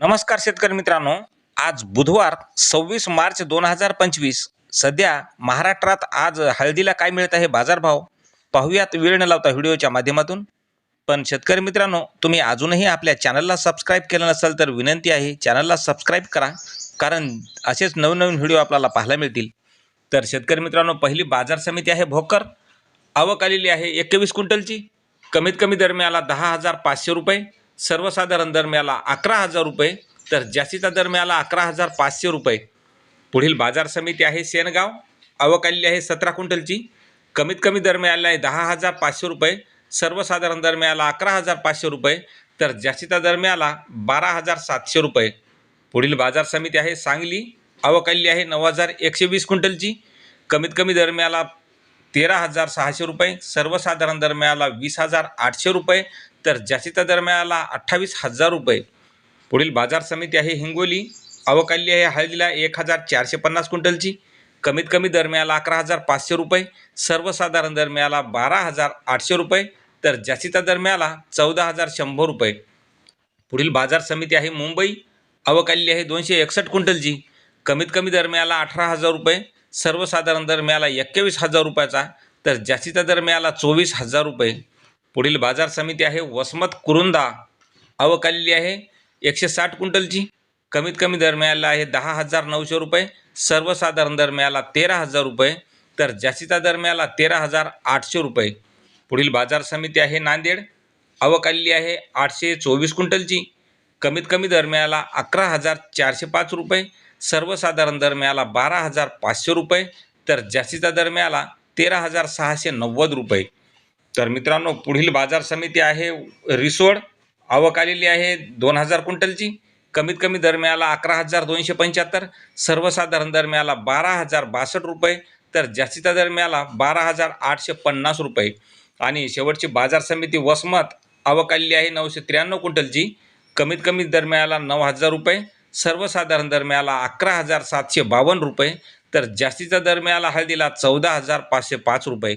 नमस्कार शेतकरी मित्रांनो. आज बुधवार सव्वीस मार्च दोन हजार पंचवीस. सध्या महाराष्ट्रात आज हळदीला काय मिळत आहे बाजारभाव? पाहूयात वेळ न लावता व्हिडिओच्या माध्यमातून. पण शेतकरी मित्रांनो तुम्ही अजूनही आपल्या चॅनलला सबस्क्राईब केलं नसेल तर विनंती आहे चॅनलला सबस्क्राईब करा. कारण असेच नवनवीन व्हिडिओ आपल्याला पाहायला मिळतील. तर शेतकरी मित्रांनो पहिली बाजार समिती आहे भोकर. आवक आलेली आहे एकवीस क्विंटलची. कमीत कमी दर मिळाला दहा हजार पाचशे रुपये. सर्वसाधारण दर मिळाला अकरा हजार रुपये तर जास्तीचा दर मिळाला अकरा हजार पाचशे रुपये. पुढील बाजार समिती आहे सेनगाव आवक आलेली आहे सतरा क्विंटलची. कमीत कमी दर मिळाला आहे दहा हजार पाचशे रुपये सर्वसाधारण दर मिळाला अकरा हजार पाचशे रुपये तर जास्तीचा दर मिळाला बारा हजार सातशे रुपये. पुढील बाजार समिती आहे सांगली आवक आलेली आहे नऊ हजार एकशे वीस क्विंटलची. कमीत कमी दर मिळाला तेरा हजार सहाशे रुपये सर्वसाधारण दरम्याला वीस हजार आठशे रुपये तर जास्तीचा दरम्याला अठ्ठावीस हजार रुपये. पुढील बाजार समिती आहे हिंगोली अवकाली आहे हळदीला एक हजार चारशे पन्नास क्विंटलची कमीत कमी दरम्याला अकरा हजार पाचशे रुपये सर्वसाधारण दरम्याला बारा हजार आठशे रुपये तर जास्तीचा दरम्याला चौदा हजार शंभर रुपये. पुढील बाजार समिती आहे मुंबई अवकाली आहे दोनशे एकसष्ट क्विंटलची कमीत कमी दरम्याला अठरा हजार रुपये सर्वसाधारण दर मिळाला एक्केवीस हजार रुपयाचा. तर जास्तीचा दर मिळाला चोवीस हजार रुपये. पुढील बाजार समिती आहे वसमत कुरुंदा. आवक आलेली आहे एकशे साठ क्विंटलची. कमीत कमी दर मिळाला आहे दहा हजार नऊशे रुपये. सर्वसाधारण दर मिळाला तेरा हजार रुपये. तर जास्तीचा दर मिळाला तेरा हजार आठशे रुपये. पुढील बाजार समिती आहे नांदेड. आवक आलेली आहे आठशे चोवीस क्विंटलची. कमीत कमी दर मिळाला अकरा हजार चारशे पाच रुपये. सर्वसाधारण दर मिळाला बारा हजार पाचशे रुपये तर जास्तीचा दर मिळाला तेरा हजार सहाशे नव्वद रुपये. तर मित्रांनो पुढील बाजार समिती आहे रिसोड आवक आलेली आहे दोन हजार क्विंटलची. कमीत कमी दर मिळाला अकरा हजार दोनशे पंच्याहत्तर सर्वसाधारण दर मिळाला बारा हजार बासष्ट रुपये तर जास्तीचा दर मिळाला बारा हजार आठशे पन्नास रुपये. आणि शेवटची बाजार समिती वसमत आवक आलेली आहे नऊशे त्र्याण्णव क्विंटलची. कमीत कमी दर मिळाला नऊ हजार रुपये सर्वसाधारण दर मिळाला अकरा हजार सातशे बावन्न रुपये तर जास्तीचा दर मिळाला हळदीला चौदा हजार पाचशे पाच रुपये.